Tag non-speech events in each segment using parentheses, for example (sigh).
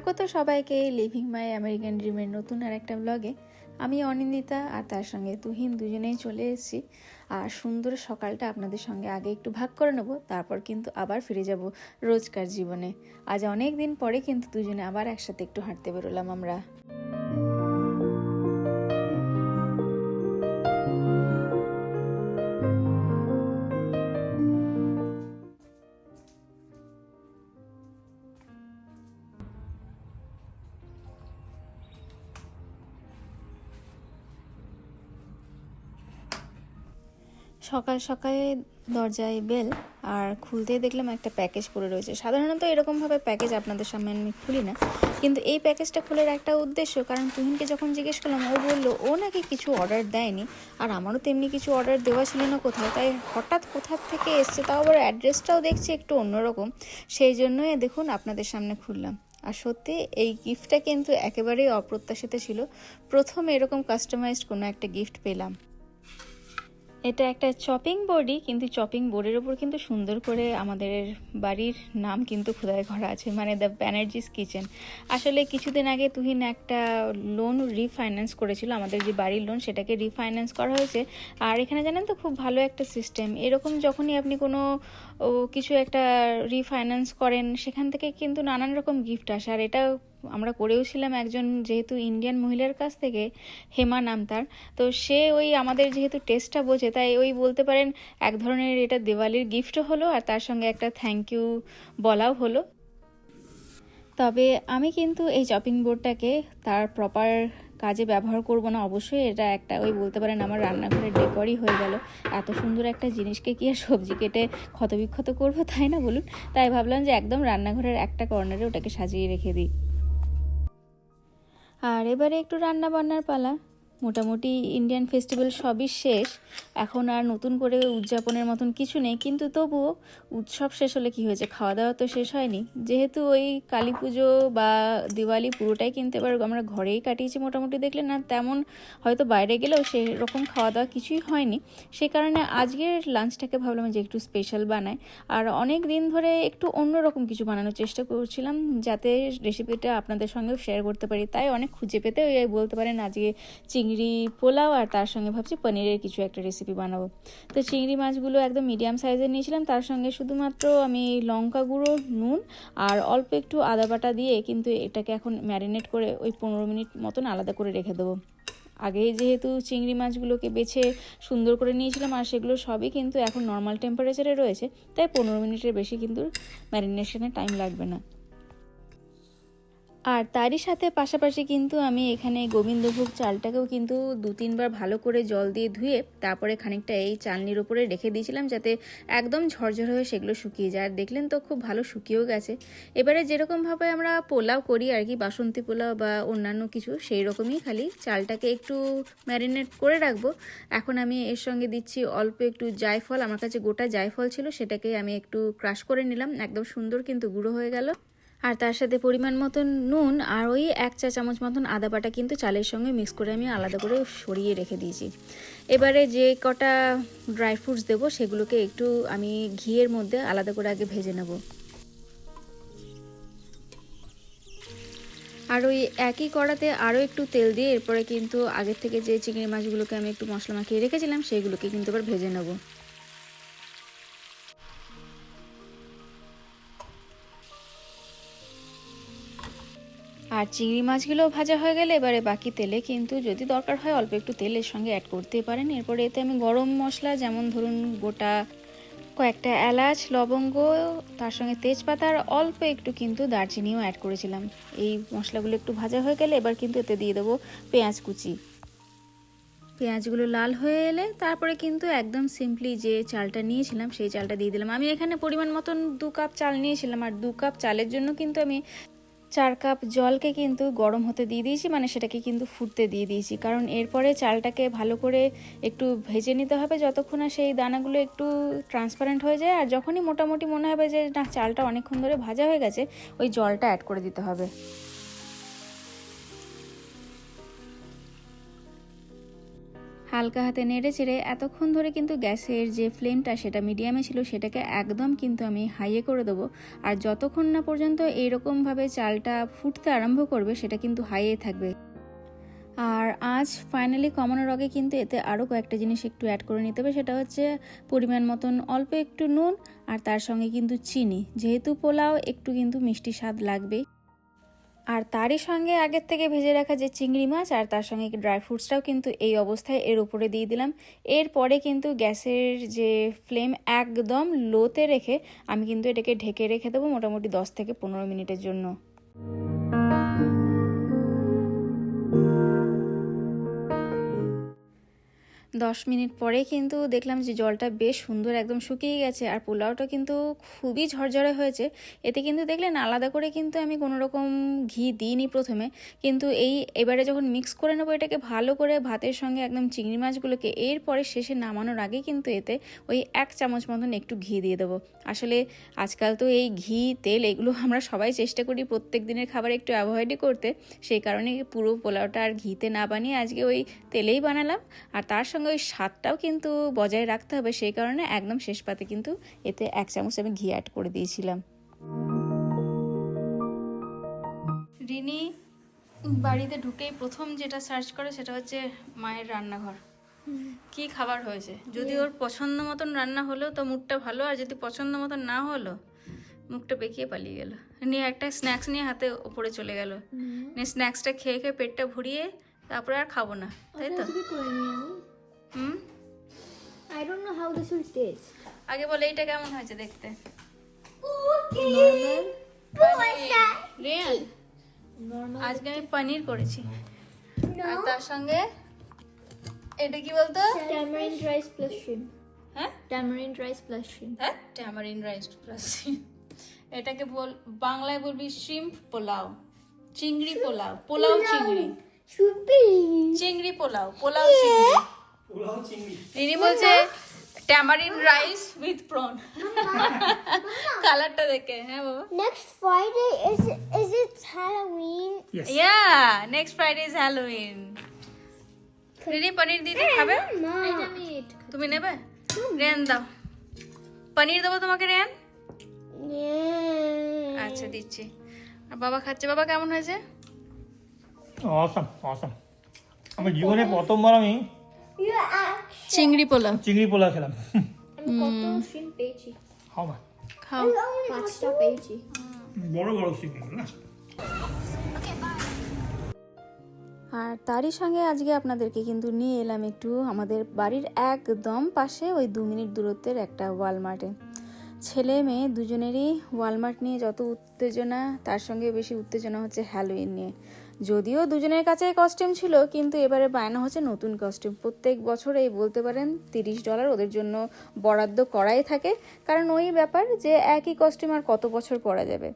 স্বাগত সবাইকে leaving my American ড্রিমের নতুন আর একটা ব্লগে আমি অনিন্দিতা আর তার সঙ্গে তুহিন দুজনেই চলে এসেছি। আর সুন্দর সকালটা আপনাদের সঙ্গে আগে একটু ভাগ করে নেব, তারপর কিন্তু আবার ফিরে যাব রোজকার জীবনে। আজ অনেক দিন পরে কিন্তু দুজনে আবার একসাথে একটু হাঁটতে বেরোলাম আমরা। সকাল সকালে দরজায় বেল আর খুলতেই দেখলাম একটা প্যাকেজ পড়ে রয়েছে। সাধারণত এরকমভাবে প্যাকেজ আপনাদের সামনে আমি খুলি না। কিন্তু এই প্যাকেজটা খোলার একটা উদ্দেশ্য, কারণ তুহিনকে যখন জিজ্ঞেস করলাম, ও বলল, ও নাকি কিছু অর্ডার দেয়নি? আর আমারও তেমনি কিছু অর্ডার দেওয়া ছিল না কোথাও। তাই হঠাৎ কোথা থেকে এসছে তাও আবার অ্যাড্রেসটাও দেখছি একটু অন্যরকম। সেই জন্যই দেখুন আপনাদের সামনে খুললাম। আর সত্যি, এই গিফটটা কিন্তু একেবারেই অপ্রত্যাশিত ছিল। প্রথম এরকম কাস্টমাইজড কোনো একটা গিফট পেলাম। এটা একটা চপিং বোর্ডই কিন্তু চপিং বোর্ডের ওপর কিন্তু সুন্দর করে আমাদের বাড়ির নাম কিন্তু খোদাই করা আছে মানে দ্য ব্যানার্জিস কিচেন আসলে কিছুদিন আগে তুহিন একটা লোন রিফাইন্যান্স করেছিল, আমাদের যে বাড়ির লোন সেটাকে রিফাইন্যান্স করা হয়েছে। আর এখানে জানেন তো, খুব ভালো একটা সিস্টেম এরকম যখনই আপনি কোনো কিছু একটা রিফাইন্যান্স করেন, সেখান থেকে কিন্তু নানান রকম গিফট আসে। আর এটা আমরা করেও ছিলাম একজন যেহেতু ইন্ডিয়ান মহিলার কাছ থেকে, হেমা নাম তার। তো সে ওই আমাদের যেহেতু টেস্টটা বোঝে, তাই ওই বলতে পারেন এক ধরনের এটা দেওয়ালির গিফটও হলো আর তার সঙ্গে একটা থ্যাংক ইউ বলাও হলো। তবে আমি কিন্তু এই চপিং বোর্ডটাকে তার প্রপার কাজে ব্যবহার করব না, অবশ্যই এটা একটা ওই বলতে পারেন আমার রান্নাঘরের ডেকরই হয়ে গেল। এত সুন্দর একটা জিনিসকে কি আর সবজি কেটে ক্ষতবিক্ষত করব তাই না বলুন? তাই ভাবলাম যে একদম রান্নাঘরের একটা কর্নারে ওটাকে সাজিয়ে রেখে দিই। আর এবারে একটু রান্না বান্নার পালা। মোটামুটি ইন্ডিয়ান ফেস্টিভ্যাল সবই শেষ। এখন আর নতুন করে উদযাপনের মতন কিছু নেই, কিন্তু তবুও উৎসব শেষ হলে কি হয়েছে? খাওয়া দাওয়া তো শেষ হয়নি। যেহেতু ওই কালী পুজো বা দিওয়ালি পুরোটাই কিন্তু এবার আমরা ঘরেই কাটিয়েছি মোটামুটি দেখলে না? তেমন হয়তো বাইরে গেলেও সেরকম খাওয়া দাওয়া কিছুই হয়নি। সে কারণে আজকের লাঞ্চটাকে ভাবলাম যে একটু স্পেশাল বানাই। আর অনেক দিন ধরে একটু অন্যরকম কিছু বানানোর চেষ্টা করছিলাম, যাতে রেসিপিটা আপনাদের সঙ্গেও শেয়ার করতে পারি। তাই অনেক খুঁজে পেতে বলতে পারেন আজকে চিংড়ি পোলাও আর তার সঙ্গে ভাবছি পনিরের কিছু একটা রেসিপি বানাবো। তো চিংড়ি মাছগুলো একদম মিডিয়াম সাইজের নিয়েছিলাম, তার সঙ্গে শুধুমাত্র আমি লঙ্কা গুঁড়ো, নুন আর অল্প একটু আদা বাটা দিয়ে কিন্তু এটাকে এখন ম্যারিনেট করে ওই পনেরো মিনিট মতন আলাদা করে রেখে দেবো। আগে যেহেতু চিংড়ি মাছগুলোকে বেছে সুন্দর করে নিয়েছিলাম আর সেগুলো সবই কিন্তু এখন নর্মাল টেম্পারেচারে রয়েছে, তাই পনেরো মিনিটের বেশি কিন্তু ম্যারিনেশনে টাইম লাগবে না। আর তারই সাথে পাশাপাশি কিন্তু আমি এখানে গোবিন্দভোগ চালটাকেও কিন্তু দু তিনবার ভালো করে জল দিয়ে ধুয়ে তারপরে খানিকটা এই চালনির ওপরে রেখে দিয়েছিলাম যাতে একদম ঝরঝর হয়ে সেগুলো শুকিয়ে যায়। আর দেখলেন তো খুব ভালো শুকিয়েও গেছে। এবারে যেরকমভাবে আমরা পোলাও করি আর কি, বাসন্তী পোলাও বা অন্যান্য কিছু, সেই রকমই খালি চালটাকে একটু ম্যারিনেট করে রাখব। এখন আমি এর সঙ্গে দিচ্ছি অল্প একটু জায়ফল। আমার কাছে গোটা জায়ফল ছিল, সেটাকে আমি একটু ক্রাশ করে নিলাম। একদম সুন্দর কিন্তু গুঁড়ো হয়ে গেল। আর তার সাথে পরিমাণ মতন নুন আর ওই এক চা চামচ মতন আদা বাটা কিন্তু চালের সঙ্গে মিক্স করে আমি আলাদা করে সরিয়ে রেখে দিয়েছি। এবারে যে কটা ড্রাই ফ্রুটস দেবো সেগুলোকে একটু আমি ঘিয়ের মধ্যে আলাদা করে আগে ভেজে নেব। আর ওই একই কড়াতে আরও একটু তেল দিয়ে এরপরে কিন্তু আগের থেকে যে চিংড়ি মাছগুলোকে আমি একটু মশলা মাখিয়ে রেখেছিলাম সেইগুলোকে কিন্তু এবার ভেজে নেব। আর চিংড়ি মাছগুলো ভাজা হয়ে গেলে এবারে বাকি তেলে কিন্তু যদি দরকার হয় অল্প একটু তেলের সঙ্গে অ্যাড করতেই পারেন। এরপরে এতে আমি গরম মশলা, যেমন ধরুন গোটা কয়েকটা এলাচ, লবঙ্গ, তার সঙ্গে তেজপাতা আর অল্প একটু কিন্তু দারচিনিও অ্যাড করেছিলাম। এই মশলাগুলো একটু ভাজা হয়ে গেলে এবার কিন্তু এতে দিয়ে দেবো পেঁয়াজ কুচি। পেঁয়াজগুলো লাল হয়ে এলে তারপরে কিন্তু একদম সিম্পলি যে চালটা নিয়েছিলাম সেই চালটা দিয়ে দিলাম। আমি এখানে পরিমাণ মতন দু কাপ চাল নিয়েছিলাম। আর দু কাপ চালের জন্য কিন্তু আমি চার কাপ জলকে কিন্তু গরম হতে দিয়ে দিয়েছি মানে সেটাকে কিন্তু ফুটতে দিয়ে দিয়েছি। কারণ এরপরে চালটাকে ভালো করে একটু ভেজে নিতে হবে যতক্ষণ না সেই দানাগুলো একটু ট্রান্সপারেন্ট হয়ে যায়। আর যখনই মোটামুটি মনে হবে যে, না, চালটা অনেকক্ষণ ধরে ভাজা হয়ে গেছে, ওই জলটা অ্যাড করে দিতে হবে। হালকা হাতে নেড়ে চেড়ে এতক্ষণ ধরে কিন্তু গ্যাসের যে ফ্লেমটা সেটা মিডিয়ামে ছিল সেটাকে একদম কিন্তু আমি হাইয়ে করে দেবো। আর যতক্ষণ না পর্যন্ত এইরকমভাবে চালটা ফুটতে আরম্ভ করবে সেটা কিন্তু হাইয়ে থাকবে। আর আজ ফাইনালি কমানোর আগে কিন্তু এতে আরও কয়েকটা জিনিস একটু অ্যাড করে নিতে হবে, সেটা হচ্ছে পরিমাণ মতন অল্প একটু নুন আর তার সঙ্গে কিন্তু চিনি। যেহেতু পোলাও, একটু কিন্তু মিষ্টি স্বাদ লাগবেই। আর তারই সঙ্গে আগের থেকে ভেজে রাখা যে চিংড়ি মাছ আর তার সঙ্গে ড্রাই ফ্রুটসটাও কিন্তু এই অবস্থায় এর উপরে দিয়ে দিলাম। এরপরে কিন্তু গ্যাসের যে ফ্লেম একদম লোতে রেখে আমি কিন্তু এটাকে ঢেকে রেখে দেবো মোটামুটি দশ থেকে পনেরো মিনিটের জন্য। দশ মিনিট পরে কিন্তু দেখলাম যে জলটা বেশ সুন্দর একদম শুকিয়ে গেছে আর পোলাওটা কিন্তু খুবই ঝরঝরে হয়েছে। এতে কিন্তু দেখলেন আলাদা করে কিন্তু আমি কোনো রকম ঘি দিইনি প্রথমে। কিন্তু এই এবারে যখন মিক্স করে নেব এটাকে ভালো করে ভাতের সঙ্গে একদম চিংড়ি মাছগুলোকে এরপরে শেষে নামানোর আগে কিন্তু এতে ওই এক চামচ মতন একটু ঘি দিয়ে দেবো। আসলে আজকাল তো এই ঘি, তেল এগুলো আমরা সবাই চেষ্টা করি প্রত্যেক দিনের খাবার একটু অ্যাভয়েডই করতে। সেই কারণে পুরো পোলাওটা আর ঘিতে না বানিয়ে আজকে ওই তেলেই বানালাম। আর তার সঙ্গে ওই স্বাদটাও কিন্তু বজায় রাখতে হবে সেই কারণে একদম শেষ পাতে কিন্তু এতে এক চামচ আমি ঘি অ্যাড করে দিয়েছিলাম। রিনি বাড়িতে ঢুকেই প্রথম যেটা সার্চ করে সেটা হচ্ছে মায়ের রান্নাঘর। কি খাবার হয়েছে? যদি ওর পছন্দ মতন রান্না হলো তো মুখটা ভালো আর যদি পছন্দ মতন না হলো মুখটা বেঁকিয়ে পালিয়ে গেল। নিয়ে একটা স্ন্যাক্স নিয়ে হাতে ওপরে চলে গেল। নিয়ে স্ন্যাক্সটা খেয়ে খেয়ে পেটটা ভরিয়ে তারপরে আর খাব না তাই তো? হুম? I don't know how this will taste. আগে বলে এইটা কেমন হয়েছে দেখতে? Normal. রিয়ান আজকে আমি পনির করেছি। আর তার সঙ্গে এটা কি বলতো? Tamarind rice plus shrimp. হ্যাঁ? Tamarind rice plus shrimp. হ্যাঁ? ট্যামারিন রাইস প্লাস এটাকে বল বাংলায় বলবি শ্রিম্প পোলাও। চিংড়ি পোলাও। পোলাও চিংড়ি। চিংড়ি পোলাও। পোলাও চিংড়ি। রিনি বলছে ট্যামারিন রাইস উইথ প্রন কালারটা দেখে হ্যাঁ বাবা। Next Friday is is it Halloween? Yeah next Friday is Halloween Rini পনির দিদি খাবে? তুমি নেবে? রেন দাও। পনির দেবো তোমাকে রেন? আচ্ছা দিচ্ছি। আর বাবা খাচ্ছে। বাবা কেমন হয়েছে? অসম অসম আমার জীবনে প্রথমবার আমি. চিংড়ি পোলাও চিংড়ি পোলা খেলাম। কত পেয়েছি। খাও না খাও। পাঁচটা পেয়েছি। বড় বড় চিংড়ি না? আর তারই সঙ্গে আজকে আপনাদেরকে কিন্তু নিয়ে এলাম একটু আমাদের বাড়ির একদম পাশে ওই দু মিনিট দূরত্বের একটা ওয়ালমার্টে। ছেলে মেয়ে দুজনেরই ওয়ালমার্ট নিয়ে যত উত্তেজনা তার সঙ্গে বেশি উত্তেজনা হচ্ছে হ্যালোইন নিয়ে। যদিও দুজনের কাছে কস্টিউম ছিল, কিন্তু এবারে বায়না হচ্ছে নতুন কস্টিউম প্রত্যেক বছর এই বলতে পারেন তিরিশ ডলার ওদের জন্য বরাদ্দ করাই থাকে। কারণ ওই ব্যাপার যে একই কস্টিউম আর কত বছর পরা যাবে।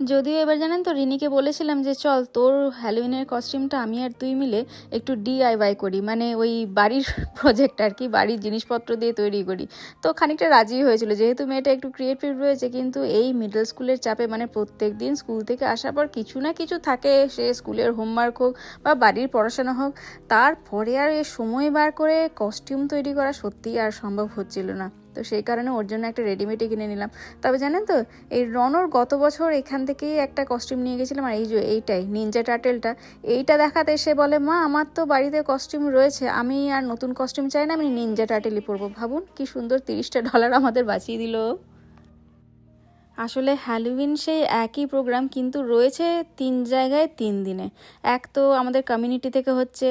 যদিও এবার জানেন তো, রিনিকে বলেছিলাম যে, চল, তোর হ্যালোইনের কস্টিউমটা আমি আর তুই মিলে একটু ডিআইওয়াই করি। মানে ওই বাড়ির (laughs) প্রজেক্ট আর কি, বাড়ির জিনিসপত্র দিয়ে তৈরি করি। তো খানিকটা রাজি হয়েছিল। যেহেতু মেয়েটা একটু ক্রিয়েটিভ রয়েছে, কিন্তু এই মিডল স্কুলের চাপে মানে প্রত্যেক দিন স্কুল থেকে আসার পর কিছু না কিছু থাকে। সে স্কুলের হোমওয়ার্ক হোক বা বাড়ির পড়াশোনা হোক, তারপরে আর এ সময় বার করে কস্টিউম তৈরি করা সত্যিই আর সম্ভব হচ্ছিল না। তো সেই কারণে ওর জন্য একটা রেডিমেডই কিনে নিলাম তবে জানেন তো, এই রনর গত বছর এখান থেকেই একটা কস্টিউম নিয়ে গেছিলাম, আর এই যে এইটাই নিনজা টাটেলটা এইটা দেখাতে সে বলে, মা, আমার তো বাড়িতে কস্টিউম রয়েছে, আমি আর নতুন কস্টিউম চাই না, আমি নিনজা টাটেলই পরবো ভাবুন কি সুন্দর তিরিশটা ডলার আমাদের বাঁচিয়ে দিল। আসলে হ্যালোউইন সেই একই প্রোগ্রাম কিন্তু রয়েছে তিন জায়গায় তিন দিনে। এক তো আমাদের কমিউনিটি থেকে হচ্ছে,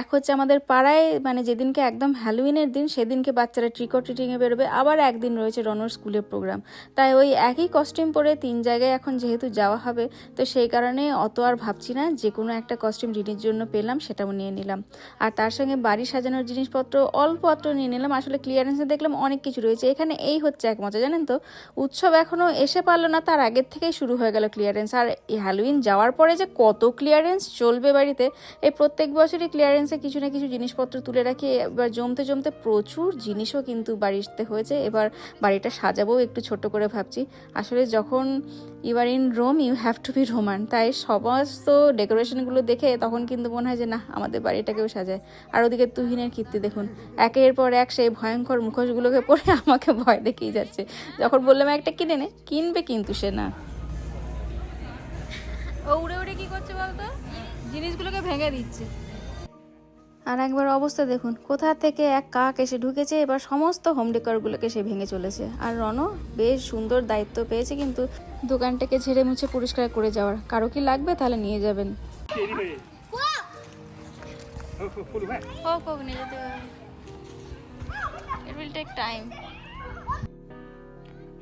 এক হচ্ছে আমাদের পাড়ায় মানে যেদিনকে একদম হ্যালোউইনের দিন, সেদিনকে বাচ্চারা ট্রিক ট্রিটিংয়ে বেরোবে। আবার একদিন রয়েছে রনর স্কুলের প্রোগ্রাম। তাই ওই একই কস্টিউম পরে তিন জায়গায় এখন যেহেতু যাওয়া হবে, তো সেই কারণে অত আর ভাবছি না যে কোনো একটা কস্টিউম রিনির জন্য পেলাম, সেটাও নিয়ে নিলাম। আর তার সঙ্গে বাড়ি সাজানোর জিনিসপত্র অল্প অল্প নিয়ে নিলাম। আসলে ক্লিয়ারেন্সে দেখলাম অনেক কিছু রয়েছে। এখানে এই হচ্ছে এক মজা, জানেন তো? উৎসব এখনও এসে পারল না, তার আগের থেকেই শুরু হয়ে গেল ক্লিয়ারেন্স আর এই হ্যালোইন যাওয়ার পরে যে কত ক্লিয়ারেন্স চলবে বাড়িতে, এই প্রত্যেক বছরই ক্লিয়ারেন্সে কিছু না কিছু জিনিসপত্র তুলে রাখি। এবার জমতে জমতে প্রচুর জিনিসও কিন্তু বাড়িতে হয়েছে। এবার বাড়িটা সাজাবো একটু ছোট করে ভাবছি। আসলে যখন you are in Rome you have to be Roman তাই সমস্ত ডেকোরেশনগুলো দেখে তখন কিন্তু মনে হয় যে না আমাদের বাড়িটাকেও সাজায়। আর ওদিকে তুহিনের কীর্তি দেখুন, একের পর এক সেই ভয়ঙ্কর মুখোশগুলোকে পরে আমাকে ভয় দেখিয়ে যাচ্ছে। যখন বললাম, একটা কিনে নে। কিনবে কিন্তু সে না। ও উড়ে উড়ে কি করছে বলতো? জিনিসগুলোকে ভেঙে দিচ্ছে। আর একবার অবস্থা দেখুন কোথা থেকে এক কাক এসে ঢুকেছে এবার সমস্ত হোম ডেকোরগুলোকে সে ভেঙে চলেছে। আর রণ বেশ সুন্দর দায়িত্ব পেয়েছে কিন্তু দোকানটাকে ঝেড়ে মুছে পরিষ্কার করে যাওয়ার। কারও কি লাগবে তাহলে নিয়ে যাবেন। টেক টাইম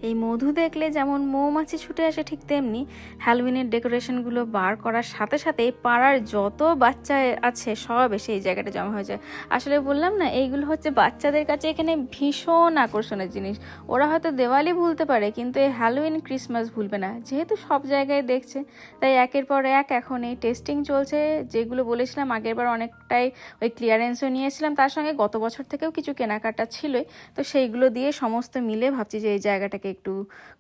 এই মধু দেখলে যেমন মৌমাছি ছুটে আসে ঠিক তেমনি হ্যালোউইনের ডেকোরেশনগুলো বার করার সাথে সাথে পাড়ার যত বাচ্চা আছে সব এসে এই জায়গাটা জমা হয়ে যায়। আসলে বললাম না, এইগুলো হচ্ছে বাচ্চাদের কাছে এখানে ভীষণ আকর্ষণের জিনিস। ওরা হয়তো দেওয়ালি ভুলতে পারে, কিন্তু এই হ্যালোউইন ক্রিসমাস ভুলবে না। যেহেতু সব জায়গায় দেখছে, তাই একের পর এক এখন এই টেস্টিং চলছে। যেগুলো বলেছিলাম আগের বার অনেকটাই ওই ক্লিয়ারেন্সও নিয়েছিলাম, তার সঙ্গে গত বছর থেকেও কিছু কেনাকাটা ছিলই। তো সেইগুলো দিয়ে সমস্ত মিলে ভাবছি যে এই জায়গাটাকে একটু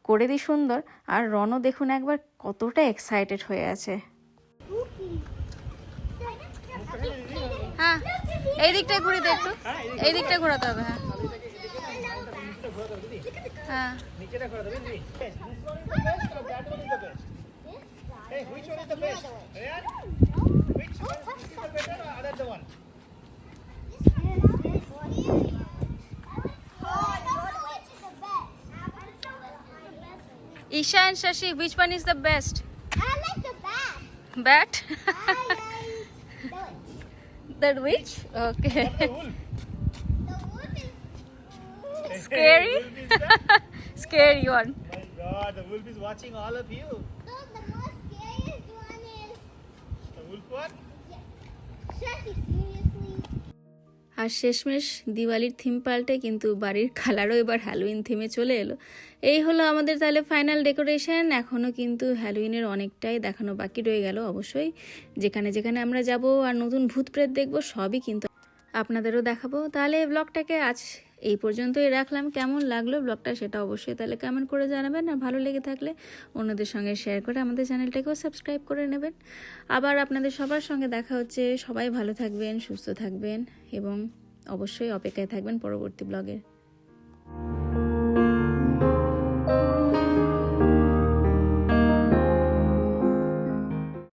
করে দিই সুন্দর আর রনও দেখুন একবার কতটা এক্সাইটেড হয়ে আছে হ্যাঁ এই দিকটায় ঘুরে দে একটু এই দিকটায় ঘোরাতে হবে হ্যাঁ হ্যাঁ নিচেটা করে দেবেন Hey, which one is the best? Ryan? Which one is the better or other the one? Isha and Shashi, which one is the best? I like the bat. Bat? I like (laughs) that witch. Witch? Okay. Scary? (laughs) (laughs) Scary one. My god, the wolf is watching all of you. আর শেষমেশ দিওয়ালির theme পাল্টে কিন্তু বাড়ির কালারও এবার Halloween থিমে চলে এলো। এই হলো আমাদের তাহলে ফাইনাল ডেকোরেশন এখনও কিন্তু হ্যালোইনের অনেকটাই দেখানো বাকি রয়ে গেল অবশ্যই। যেখানে যেখানে আমরা যাব আর নতুন ভূত প্রেত দেখব, সবই কিন্তু আপনাদেরও দেখাবো। তাহলে ব্লগটাকে আজ এই পর্যন্তই রাখলাম। কেমন লাগল ব্লগটা সেটা অবশ্যই তাহলে কমেন্ট করে জানাবেন। আর ভালো লেগে থাকলে অন্যদের সঙ্গে শেয়ার করে আমাদের চ্যানেলটাকেও সাবস্ক্রাইব করে নেবেন। আবার আপনাদের সবার সঙ্গে দেখা হচ্ছে। সবাই ভালো থাকবেন, সুস্থ থাকবেন এবং অবশ্যই অপেক্ষায় থাকবেন পরবর্তী ব্লগের